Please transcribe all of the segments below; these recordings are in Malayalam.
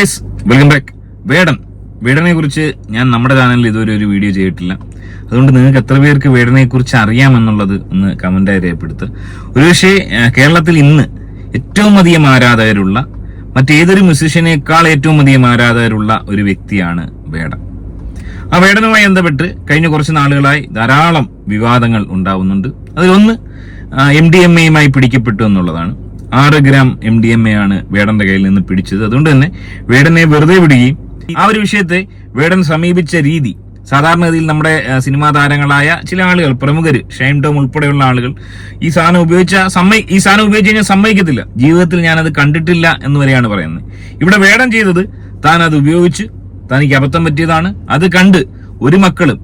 Guys welcome back Vedan. വേടനെ കുറിച്ച് ഞാൻ നമ്മുടെ ചാനലിൽ ഇതുവരെ ഒരു വീഡിയോ ചെയ്തിട്ടില്ല. അതുകൊണ്ട് നിങ്ങൾക്ക് എത്ര പേർക്ക് വേടനെ കുറിച്ച് അറിയാമെന്നുള്ളത് ഒന്ന് കമന്റായി രേഖപ്പെടുത്തുക ഒരുപക്ഷെ കേരളത്തിൽ ഇന്ന് ഏറ്റവും അധികം ആരാധകരുള്ള മറ്റേതൊരു മ്യൂസിഷ്യനേക്കാൾ ഏറ്റവും അധികം ആരാധകരുള്ള ഒരു വ്യക്തിയാണ് വേടൻ. ആ വേടനുമായി ബന്ധപ്പെട്ട് കഴിഞ്ഞ കുറച്ച് നാളുകളായി ധാരാളം വിവാദങ്ങൾ ഉണ്ടാവുന്നുണ്ട്. അതിലൊന്ന് എം ഡി എം എയുമായി പിടിക്കപ്പെട്ടു എന്നുള്ളതാണ്. ആറ് gram M D M A ആണ് വേടന്റെ കയ്യിൽ നിന്ന് പിടിച്ചത്. അതുകൊണ്ട് തന്നെ വേടനെ വെറുതെ വിടുകയും ആ ഒരു വിഷയത്തെ വേടൻ സമീപിച്ച രീതി സാധാരണഗതിയിൽ നമ്മുടെ സിനിമാ താരങ്ങളായ ചില ആളുകൾ പ്രമുഖർ ഷൈം ടോം ഉൾപ്പെടെയുള്ള ആളുകൾ ഈ സാധനം ഉപയോഗിച്ച സമ്മതി ഈ സാധനം ഉപയോഗിച്ച് കഴിഞ്ഞാൽ സമ്മതിക്കത്തില്ല. ജീവിതത്തിൽ ഞാനത് കണ്ടിട്ടില്ല എന്ന് വരെയാണ് പറയുന്നത്. ഇവിടെ വേടൻ ചെയ്തത് താൻ അത് ഉപയോഗിച്ച് തനിക്ക് അബദ്ധം പറ്റിയതാണ്. അത് കണ്ട് ഒരു മക്കളും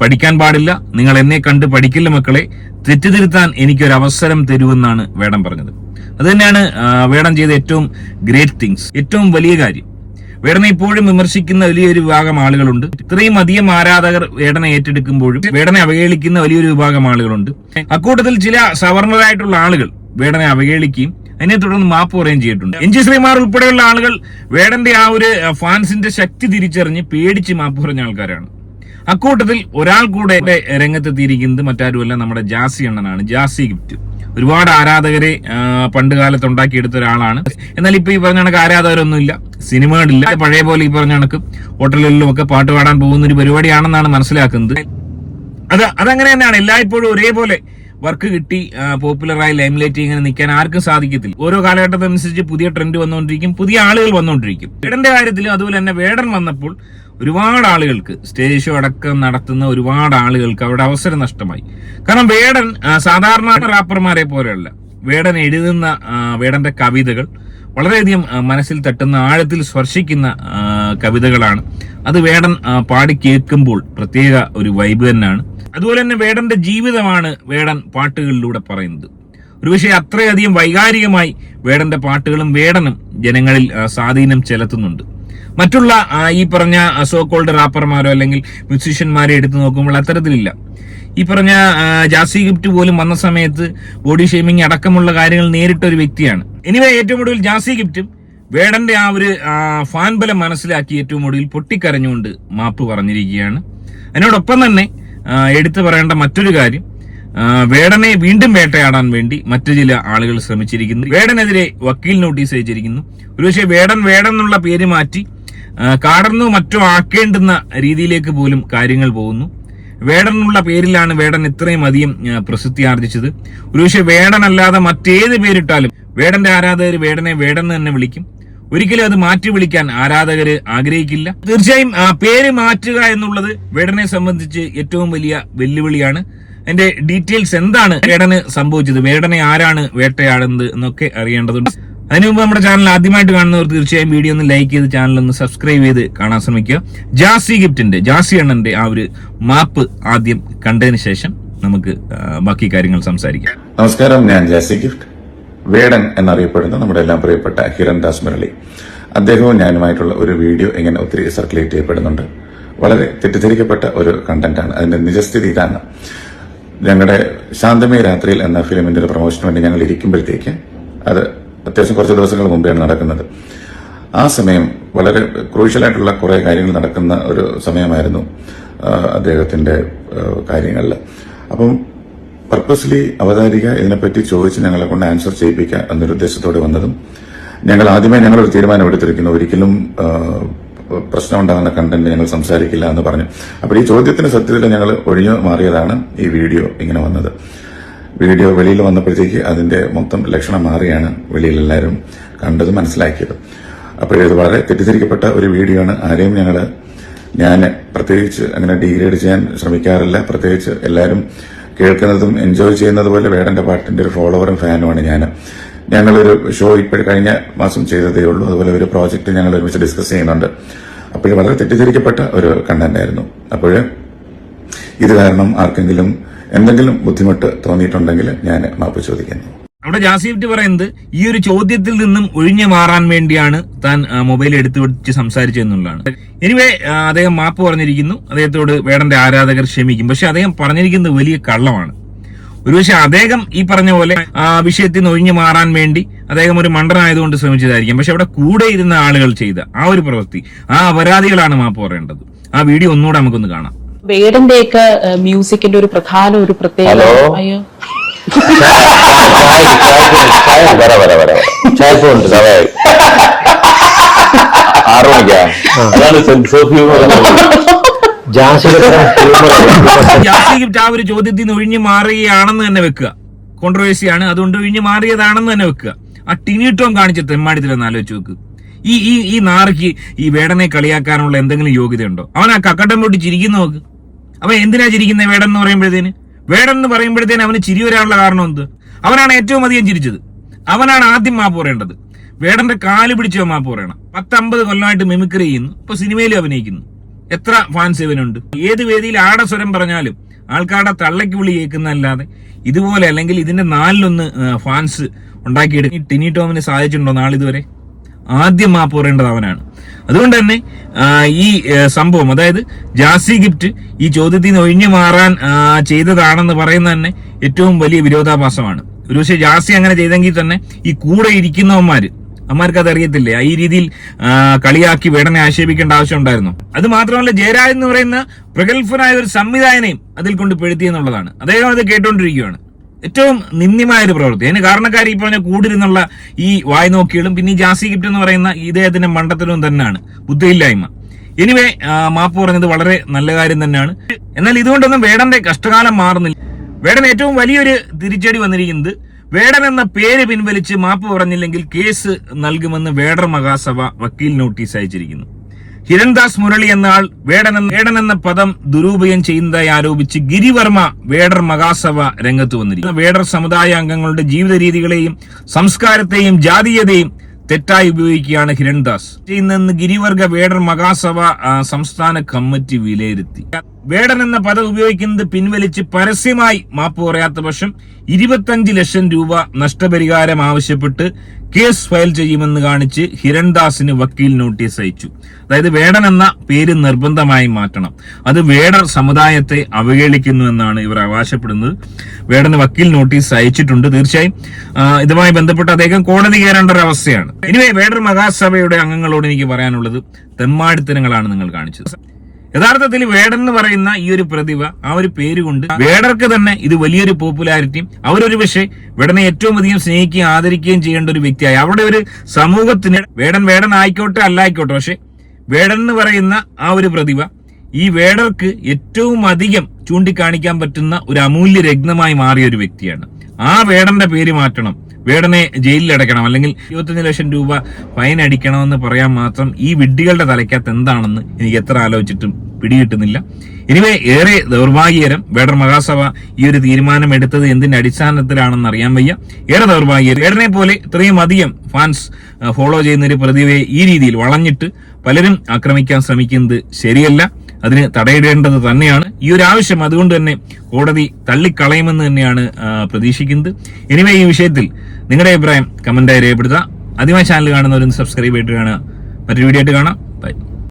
പഠിക്കാൻ പാടില്ല. നിങ്ങൾ എന്നെ കണ്ട് പഠിക്കില്ല മക്കളെ. തെറ്റിതിരുത്താൻ എനിക്കൊരവസരം തരുമെന്നാണ് വേടം പറഞ്ഞത്. അത് തന്നെയാണ് വേടം ചെയ്ത ഏറ്റവും ഗ്രേറ്റ് തിങ്സ് ഏറ്റവും വലിയ കാര്യം. വേടനെ ഇപ്പോഴും വിമർശിക്കുന്ന വലിയൊരു വിഭാഗം ആളുകളുണ്ട്. ഇത്രയും അധികം ആരാധകർ വേടനെ ഏറ്റെടുക്കുമ്പോഴും വേടനെ അവഹേളിക്കുന്ന വലിയൊരു വിഭാഗം ആളുകളുണ്ട്. അക്കൂട്ടത്തിൽ ചില സവർണരായിട്ടുള്ള ആളുകൾ വേടനെ അവഹേളിക്കുകയും അതിനെ തുടർന്ന് മാപ്പ് പറയുകയും ചെയ്തിട്ടുണ്ട്. എൻ ജി ശ്രീമാർ ഉൾപ്പെടെയുള്ള ആളുകൾ വേടന്റെ ആ ഒരു ഫാൻസിന്റെ ശക്തി തിരിച്ചറിഞ്ഞ് പേടിച്ച് മാപ്പ് പറഞ്ഞ ആൾക്കാരാണ്. അക്കൂട്ടത്തിൽ ഒരാൾ കൂടെ രംഗത്തെത്തിയിരിക്കുന്നത് മറ്റാരുമല്ല നമ്മുടെ ജാസി അണ്ണനാണ്. ജാസി ഗിഫ്റ്റ്. ഒരുപാട് ആരാധകരെ പണ്ട് കാലത്ത് ഉണ്ടാക്കിയെടുത്ത ഒരാളാണ്. എന്നാൽ ഇപ്പൊ ഈ പറഞ്ഞ കണക്ക് ആരാധകരൊന്നുമില്ല. സിനിമകളില്ല പഴയ പോലെ ഈ പറഞ്ഞ കണക്ക് ഹോട്ടലുകളിലും ഒക്കെ പാട്ട് പാടാൻ പോകുന്ന ഒരു പരിപാടിയാണെന്നാണ് മനസ്സിലാക്കുന്നത്. അത് അതങ്ങനെ തന്നെയാണ്. എല്ലായ്പ്പോഴും ഒരേപോലെ വർക്ക് കിട്ടി പോപ്പുലറായി ലൈംലൈറ്റ് ഇങ്ങനെ നിൽക്കാൻ ആർക്കും സാധിക്കത്തില്ല. ഓരോ കാലഘട്ടത്തിനനുസരിച്ച് പുതിയ ട്രെൻഡ് വന്നുകൊണ്ടിരിക്കും പുതിയ ആളുകൾ വന്നുകൊണ്ടിരിക്കും. വേടന്റെ കാര്യത്തിലും അതുപോലെ തന്നെ വേടൻ വന്നപ്പോൾ ഒരുപാട് ആളുകൾക്ക് സ്റ്റേജ് ഷോ അടക്കം നടത്തുന്ന ഒരുപാട് ആളുകൾക്ക് അവിടെ അവസരം നഷ്ടമായി. കാരണം വേടൻ സാധാരണ റാപ്പർമാരെ പോലെയല്ല. വേടൻ എഴുതുന്ന വേടന്റെ കവിതകൾ വളരെയധികം മനസ്സിൽ തട്ടുന്ന ആഴത്തിൽ സ്പർശിക്കുന്ന കവിതകളാണ്. അത് വേടൻ പാടി കേൾക്കുമ്പോൾ പ്രത്യേക ഒരു വൈബ് തന്നെയാണ്. അതുപോലെ തന്നെ വേടന്റെ ജീവിതമാണ് വേടൻ പാട്ടുകളിലൂടെ പറയുന്നത്. ഒരുപക്ഷെ അത്രയധികം വൈകാരികമായി വേടന്റെ പാട്ടുകളും വേടനും ജനങ്ങളിൽ സ്വാധീനം ചെലുത്തുന്നുണ്ട്. മറ്റുള്ള ഈ പറഞ്ഞ സോ കോൾഡ് റാപ്പർമാരോ അല്ലെങ്കിൽ മ്യൂസീഷ്യന്മാരെ എടുത്തു നോക്കുമ്പോൾ അത്തരത്തിലില്ല. ഈ പറഞ്ഞ ജാസി ഗിഫ്റ്റ് പോലും വന്ന സമയത്ത് ബോഡി ഷേമിംഗ് അടക്കമുള്ള കാര്യങ്ങൾ നേരിട്ട ഒരു വ്യക്തിയാണ്. എനിവേ ഏറ്റവും ഒടുവിൽ ജാസി ഗിഫ്റ്റും വേടന്റെ ആ ഒരു ഫാൻ ബലം മനസ്സിലാക്കി ഏറ്റവും ഒടുവിൽ പൊട്ടിക്കരഞ്ഞുകൊണ്ട് മാപ്പ് പറഞ്ഞിരിക്കുകയാണ്. അതിനോടൊപ്പം തന്നെ എടുത്തു പറയേണ്ട മറ്റൊരു കാര്യം വേടനെ വീണ്ടും വേട്ടയാടാൻ വേണ്ടി മറ്റു ചില ആളുകൾ ശ്രമിച്ചിരിക്കുന്നു. വേടനെതിരെ വക്കീൽ നോട്ടീസ് അയച്ചിരിക്കുന്നു. ഒരുപക്ഷെ വേടൻ വേടൻ എന്നുള്ള പേര് മാറ്റി കാടർന്നോ മറ്റോ ആക്കേണ്ടുന്ന രീതിയിലേക്ക് പോലും കാര്യങ്ങൾ പോകുന്നു. വേടനുള്ള പേരിലാണ് വേടൻ ഇത്രയും അധികം പ്രസിദ്ധി ആർജിച്ചത്. ഒരുപക്ഷെ വേടനല്ലാതെ മറ്റേത് പേരിട്ടാലും വേടന്റെ ആരാധകർ വേടനെ വേടൻ തന്നെ വിളിക്കും. ഒരിക്കലും അത് മാറ്റി വിളിക്കാൻ ആരാധകർ ആഗ്രഹിക്കില്ല. തീർച്ചയായും ആ പേര് മാറ്റുക എന്നുള്ളത് വേടനെ സംബന്ധിച്ച് ഏറ്റവും വലിയ വെല്ലുവിളിയാണ്. അതിന്റെ ഡീറ്റെയിൽസ് എന്താണ് വേടന് സംഭവിച്ചത്? വേടനെ ആരാണ് വേട്ടയാടുന്നത് എന്നൊക്കെ അറിയേണ്ടതുണ്ട്. അതിനു മുമ്പ് നമ്മുടെ ചാനൽ ആദ്യമായിട്ട് കാണുന്നവർ തീർച്ചയായും വീഡിയോ ഒന്ന് ലൈക്ക് ചെയ്ത് ചാനൽ ഒന്ന് സബ്സ്ക്രൈബ് ചെയ്ത് കാണാൻ ശ്രമിക്കുക. ജാസി ഗിഫ്റ്റിന്റെ ജാസി എണ്ണന്റെ ആ ഒരു മാപ്പ് ആദ്യം കണ്ടതിന് ശേഷം നമുക്ക് ബാക്കി കാര്യങ്ങൾ സംസാരിക്കാം. നമസ്കാരം. ഞാൻ ജാസി ഗിഫ്റ്റ് വേടൻ എന്നറിയപ്പെടുന്ന നമ്മുടെ എല്ലാം പ്രിയപ്പെട്ട ഹിരൺ ദാസ് മുരളി. അദ്ദേഹവും ഞാനുമായിട്ടുള്ള ഒരു വീഡിയോ എങ്ങനെ ഒത്തിരി സർക്കുലേറ്റ് ചെയ്യപ്പെടുന്നുണ്ട്. വളരെ തെറ്റിദ്ധരിക്കപ്പെട്ട ഒരു കണ്ടന്റാണ് അതിന്റെ നിജസ്ഥിതി ഇതാണ്. ഞങ്ങളുടെ ശാന്തമേ രാത്രിയിൽ എന്ന ഫിലിമിന്റെ പ്രൊമോഷന് വേണ്ടി ഞങ്ങൾ ഇരിക്കുമ്പോഴത്തേക്ക് അത് അത്യാവശ്യം കുറച്ച് ദിവസങ്ങൾ മുമ്പെയാണ് നടക്കുന്നത്. ആ സമയം വളരെ ക്രൂഷ്യലായിട്ടുള്ള കുറേ കാര്യങ്ങൾ നടക്കുന്ന ഒരു സമയമായിരുന്നു അദ്ദേഹത്തിന്റെ കാര്യങ്ങളിൽ. അപ്പം പർപ്പസ്ലി അവതാരിക ഇതിനെപ്പറ്റി ചോദിച്ച് ഞങ്ങളെ കൊണ്ട് ആൻസർ ചെയ്യിപ്പിക്കുക എന്നൊരു ഉദ്ദേശത്തോടെ വന്നതും ഞങ്ങൾ ആദ്യമേ ഒരു തീരുമാനം എടുത്തിരിക്കുന്നു. ഒരിക്കലും പ്രശ്നം ഉണ്ടാകുന്ന കണ്ടന്റ് ഞങ്ങൾ സംസാരിക്കില്ല എന്ന് പറഞ്ഞു. അപ്പോൾ ഈ ചോദ്യത്തിന് സത്യത്തിൽ ഞങ്ങൾ ഒഴിഞ്ഞു മാറിയതാണ് ഈ വീഡിയോ ഇങ്ങനെ വന്നത്. വീഡിയോ വെളിയിൽ വന്നപ്പോഴത്തേക്ക് അതിന്റെ മൊത്തം ലക്ഷണം മാറിയാണ് വെളിയിൽ എല്ലാവരും കണ്ടത് മനസ്സിലാക്കിയത്. അപ്പോൾ ഇത് വളരെ തെറ്റിദ്ധരിക്കപ്പെട്ട ഒരു വീഡിയോ ആണ്. ആരെയും ഞങ്ങൾ ഞാൻ പ്രത്യേകിച്ച് അങ്ങനെ ഡീഗ്രേഡ് ചെയ്യാൻ ശ്രമിക്കാറില്ല. പ്രത്യേകിച്ച് എല്ലാവരും കേൾക്കുന്നതും എൻജോയ് ചെയ്യുന്നത് പോലെ വേടന്റെ പാട്ടിന്റെ ഒരു ഫോളോവറും ഫാനുമാണ് ഞാൻ. ഞങ്ങളൊരു ഷോ ഇപ്പോഴും കഴിഞ്ഞ മാസം ചെയ്തതേ ഉള്ളൂ. അതുപോലെ ഒരു പ്രോജക്റ്റ് ഞങ്ങൾ ഒരുമിച്ച് ഡിസ്കസ് ചെയ്യുന്നുണ്ട്. അപ്പോൾ വളരെ തെറ്റിദ്ധരിക്കപ്പെട്ട ഒരു കണ്ടന്റ് ആയിരുന്നു. അപ്പോൾ ഇത് കാരണം ആർക്കെങ്കിലും എന്തെങ്കിലും ബുദ്ധിമുട്ട് തോന്നിയിട്ടുണ്ടെങ്കിൽ ഞാൻ മാപ്പ് ചോദിക്കുന്നു. അവിടെ ജാസിഫ്റ്റ് പറയുന്നത് ഈ ഒരു ചോദ്യത്തിൽ നിന്നും ഒഴിഞ്ഞു മാറാൻ വേണ്ടിയാണ് താൻ മൊബൈൽ എടുത്തു വെച്ച് സംസാരിച്ചതെന്നുള്ളതാണ്. എനിവേ അദ്ദേഹം മാപ്പ് പറഞ്ഞിരിക്കുന്നു. അദ്ദേഹത്തോട് വേടന്റെ ആരാധകർ ക്ഷമിക്കും. പക്ഷെ അദ്ദേഹം പറഞ്ഞിരിക്കുന്നത് വലിയ കള്ളമാണ്. ഒരുപക്ഷെ അദ്ദേഹം ഈ പറഞ്ഞ പോലെ ആ വിഷയത്തിൽ നിന്ന് ഒഴിഞ്ഞു മാറാൻ വേണ്ടി അദ്ദേഹം ഒരു മണ്ടനായതുകൊണ്ട് ശ്രമിച്ചതായിരിക്കും. പക്ഷെ അവിടെ കൂടെ ഇരുന്ന ആളുകൾ ചെയ്ത ആ ഒരു പ്രവൃത്തി ആ അപരാധികളാണ് മാപ്പ് പറയേണ്ടത്. ആ വീഡിയോ ഒന്നുകൂടെ നമുക്കൊന്ന് കാണാം. വേടന്റെയൊക്കെ മ്യൂസിക്കിന്റെ ഒരു പ്രധാന ഒരു പ്രത്യേകത ഹലോ? അയ്യോ. ആറു മണിക്കാ അതാണ് ആ ഒരു ചോദ്യത്തിൽ നിന്ന് ഒഴിഞ്ഞു മാറുകയാണെന്ന് തന്നെ വെക്കുക. കോൺട്രവേഴ്സിയാണ് അതുകൊണ്ട് ഒഴിഞ്ഞു മാറിയതാണെന്ന് തന്നെ വെക്കുക. ആ ടിനിട്ടോം കാണിച്ച തെമ്മാടിത്തിലെന്ന് ആലോചിച്ച് വെക്ക് ഈ ഈ ഈ നാറിക്ക് ഈ വേടനെ കളിയാക്കാനുള്ള എന്തെങ്കിലും യോഗ്യതയുണ്ടോ? അവൻ ആ കക്കട്ടം പൊട്ടി ചിരിക്കുന്നു നോക്ക്. അവൻ എന്തിനാ ചിരിക്കുന്നത് വേടൻ എന്ന് പറയുമ്പോഴത്തേന്? വേടൻ എന്ന് പറയുമ്പോഴത്തേന് അവന് ചിരി വരാനുള്ള കാരണം എന്ത്? അവനാണ് ഏറ്റവും അധികം ചിരിച്ചത്. അവനാണ് ആദ്യം മാപ്പ് പറയേണ്ടത്. വേടന്റെ കാൽ പിടിച്ച് മാപ്പ് പറയണം. പത്തമ്പത് കൊല്ലമായിട്ട് മിമിക്രി ചെയ്യുന്നു. ഇപ്പൊ സിനിമയിലും അഭിനയിക്കുന്നു. എത്ര ഫാൻസ് ഇവനുണ്ട്? ഏത് വേദിയിൽ ആടസ്വരം പറഞ്ഞാലും ആൾക്കാരുടെ തള്ളയ്ക്ക് വിളി കേൾക്കുന്നതല്ലാതെ ഇതുപോലെ അല്ലെങ്കിൽ ഇതിന്റെ നാലിലൊന്ന് ഫാൻസ് ഉണ്ടാക്കിയെടുക്കും. ടിനി ടോമിന് സാധിച്ചിട്ടുണ്ടോ നാളിതുവരെ? ആദ്യം മാപ്പ് പറയേണ്ടത് അവനാണ്. അതുകൊണ്ട് തന്നെ ഈ സംഭവം അതായത് ജാസി ഗിഫ്റ്റ് ഈ ചോദ്യത്തിൽ നിന്ന് ഒഴിഞ്ഞു മാറാൻ ചെയ്തതാണെന്ന് പറയുന്നത് തന്നെ ഏറ്റവും വലിയ വിരോധാഭാസമാണ്. ഒരു പക്ഷേ ജാസി അങ്ങനെ ചെയ്തെങ്കിൽ തന്നെ ഈ കൂടെ ഇരിക്കുന്നവന്മാർ അമ്മമാർക്ക് അത് അറിയത്തില്ലേ? ഈ രീതിയിൽ കളിയാക്കി വേടനെ ആക്ഷേപിക്കേണ്ട ആവശ്യം ഉണ്ടായിരുന്നു. അത് മാത്രമല്ല ജയരാജ് എന്ന് പറയുന്ന പ്രഗത്ഭനായ ഒരു സംവിധായകനെയും അതിൽ കൊണ്ട് പെടുത്തി എന്നുള്ളതാണ്. അദ്ദേഹം അത് കേട്ടോണ്ടിരിക്കുകയാണ് ഏറ്റവും നിന്ദ്യമായ ഒരു പ്രവൃത്തി. അതിന് കാരണക്കാരി ഈ പറഞ്ഞ കൂടിരുന്നുള്ള ഈ വായ് നോക്കിയാലും പിന്നെ ഈ ജാസി ഗിഫ്റ്റ് എന്ന് പറയുന്ന ഇദ്ദേഹത്തിന്റെ മണ്ഡത്തിലും തന്നെയാണ്. ബുദ്ധിയില്ലായ്മ. എനിവേ മാപ്പ് പറഞ്ഞത് വളരെ നല്ല കാര്യം തന്നെയാണ്. എന്നാൽ ഇതുകൊണ്ടൊന്നും വേടന്റെ കഷ്ടകാലം മാറുന്നില്ല. വേടൻ ഏറ്റവും വലിയൊരു തിരിച്ചടി വന്നിരിക്കുന്നത് വേടൻ എന്ന പേര് പിൻവലിച്ച് മാപ്പ് പറഞ്ഞില്ലെങ്കിൽ കേസ് നൽകുമെന്ന് വേടർ മഹാസഭ വക്കീൽ നോട്ടീസ് അയച്ചിരിക്കുന്നു. ഹിരൺദാസ് മുരളി എന്ന എന്ന പദം ദുരുപയോഗം ചെയ്യുന്നതായി ആരോപിച്ച് ഗിരിവർമ്മ വേടർ മഹാസഭ രംഗത്ത് വന്നിരിക്കുന്നു. വേടർ സമുദായ അംഗങ്ങളുടെ ജീവിത രീതികളെയും സംസ്കാരത്തെയും ജാതീയതയും തെറ്റായി ഉപയോഗിക്കുകയാണ് ഹിരൺദാസ്. ഗിരിവർഗ വേടർ മഹാസഭ സംസ്ഥാന കമ്മിറ്റി വിലയിരുത്തി. വേടൻ എന്ന പദം ഉപയോഗിക്കുന്നത് പിൻവലിച്ച് പരസ്യമായി മാപ്പ് പറയാത്ത പക്ഷം ഇരുപത്തഞ്ച് ലക്ഷം രൂപ നഷ്ടപരിഹാരം ആവശ്യപ്പെട്ട് കേസ് ഫയൽ ചെയ്യുമെന്ന് കാണിച്ച് ഹിരൺദാസിന് വക്കീൽ നോട്ടീസ് അയച്ചു. അതായത് വേടൻ എന്ന പേര് നിർബന്ധമായി മാറ്റണം. അത് വേടർ സമുദായത്തെ അവഹേളിക്കുന്നു എന്നാണ് ഇവർ അവകാശപ്പെടുന്നത്. വേടന് വക്കീൽ നോട്ടീസ് അയച്ചിട്ടുണ്ട്. തീർച്ചയായും ഇതുമായി ബന്ധപ്പെട്ട് അദ്ദേഹം കോടതി കയറേണ്ട ഒരു അവസ്ഥയാണ്. ഇനിവേ വേടർ മഹാസഭയുടെ അംഗങ്ങളോട് എനിക്ക് പറയാനുള്ളത് തെമ്മാടിത്തരങ്ങളാണ് നിങ്ങൾ കാണിച്ചത്. യഥാർത്ഥത്തിൽ വേടൻ എന്ന് പറയുന്ന ഈ ഒരു പ്രതിഭ ആ ഒരു പേര് കൊണ്ട് വേടർക്ക് തന്നെ ഇത് വലിയൊരു പോപ്പുലാരിറ്റിയും അവരൊരു പക്ഷേ വേടനെ ഏറ്റവും അധികം സ്നേഹിക്കുകയും ആദരിക്കുകയും ചെയ്യേണ്ട ഒരു വ്യക്തിയായി. അവിടെ ഒരു സമൂഹത്തിന് വേടൻ വേടൻ ആയിക്കോട്ടെ അല്ലായിക്കോട്ടെ പക്ഷെ വേടൻ എന്ന് പറയുന്ന ആ ഒരു പ്രതിഭ ഈ വേടർക്ക് ഏറ്റവും അധികം ചൂണ്ടിക്കാണിക്കാൻ പറ്റുന്ന ഒരു അമൂല്യ രത്നമായി മാറിയ ഒരു വ്യക്തിയാണ്. ആ വേടന്റെ പേര് മാറ്റണം. വേടനെ ജയിലിൽ അടയ്ക്കണം. അല്ലെങ്കിൽ ഇരുപത്തഞ്ച് ലക്ഷം രൂപ ഫൈൻ അടിക്കണമെന്ന് പറയാൻ മാത്രം ഈ വിഡ്ഢികളുടെ തലയ്ക്കകത്ത് എന്താണെന്ന് എനിക്ക് എത്ര ആലോചിച്ചിട്ടും പിടികിട്ടുന്നില്ല. എനിവേ ഏറെ ദൗർഭാഗ്യകരം വേടർ മഹാസഭ ഈ ഒരു തീരുമാനം എടുത്തത് എന്തിന്റെ അടിസ്ഥാനത്തിലാണെന്ന് അറിയാൻ വയ്യ. ഏറെ ദൗർഭാഗ്യകരം. വേടനെ പോലെ ഇത്രയും അധികം ഫാൻസ് ഫോളോ ചെയ്യുന്ന ഒരു പ്രതിഭയെ ഈ രീതിയിൽ വളഞ്ഞിട്ട് പലരും ആക്രമിക്കാൻ ശ്രമിക്കുന്നത് ശരിയല്ല. അതിന് തടയിടേണ്ടത് തന്നെയാണ്. ഈ ഒരു ആവശ്യം അതുകൊണ്ട് തന്നെ കോടതി തള്ളിക്കളയുമെന്ന് തന്നെയാണ് പ്രതീക്ഷിക്കുന്നത്. എനിവേ ഈ വിഷയത്തിൽ നിങ്ങളുടെ അഭിപ്രായം കമന്റായി രേഖപ്പെടുത്തുക. ആദ്യമായി ചാനൽ കാണുന്നവരും സബ്സ്ക്രൈബ് ചെയ്തിട്ട് കാണുക. മറ്റൊരു വീഡിയോ ആയിട്ട് കാണാം. ബൈ